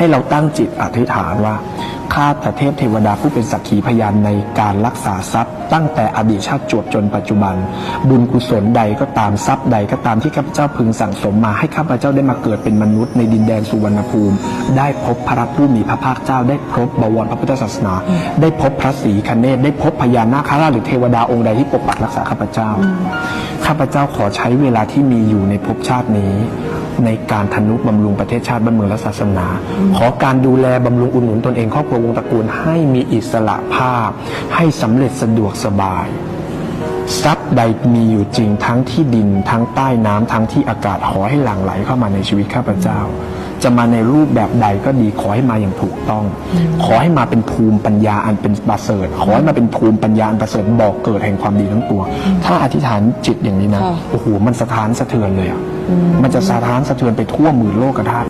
ให้เราตั้งจิตอธิษฐานว่าข้าแต่เทพเทวดาผู้เป็นสักขีพยานในการรักษาทรัพย์ ตั้งแต่อดีตชาติจวบจนปัจจุบัน บุญกุศลใดก็ตามทรัพย์ใดก็ตามที่ข้าพเจ้าพึงสั่งสมมาให้ข้าพเจ้าได้มาเกิดเป็นมนุษย์ในดินแดนสุวรรณภูมิ ได้พบพระผู้มีพระภาคเจ้า ได้พบบวรพระพุทธศาสนา ได้พบพระศรีคเนศได้พบพญานาคราชหรือเทวดาองค์ใดที่ปกปักรักษาข้าพเจ้า ข้าพเจ้าขอใช้เวลาที่มีอยู่ในภพชาตินี้ ในการทนุบำรุงประเทศชาติบ้านเมืองและศาสนา ขอการดูแลบำรุงอุดหนุนตนเองครอบครัววงตระกูลให้มีอิสระภาพ ให้สำเร็จสะดวกสบาย ทรัพย์ใดมีอยู่จริงทั้งที่ดินทั้งใต้น้ำทั้งที่อากาศขอให้หลั่งไหลเข้ามาในชีวิตข้าพเจ้า จะมาในรูปแบบใดก็ดีขอให้มาอย่างถูกต้อง ขอให้มาเป็นภูมิปัญญาอันเป็นประเสริฐขอให้มาเป็นภูมิปัญญาอันประเสริฐบอกเกิดแห่งความดีทั้งตัว ถ้าอธิษฐานจิตอย่างนี้นะค่ะโอ้โหมันสะท้านสะเทือนเลยอะมันจะสะท้านสะเทือนไปทั่วหมื่นโลกธาตุ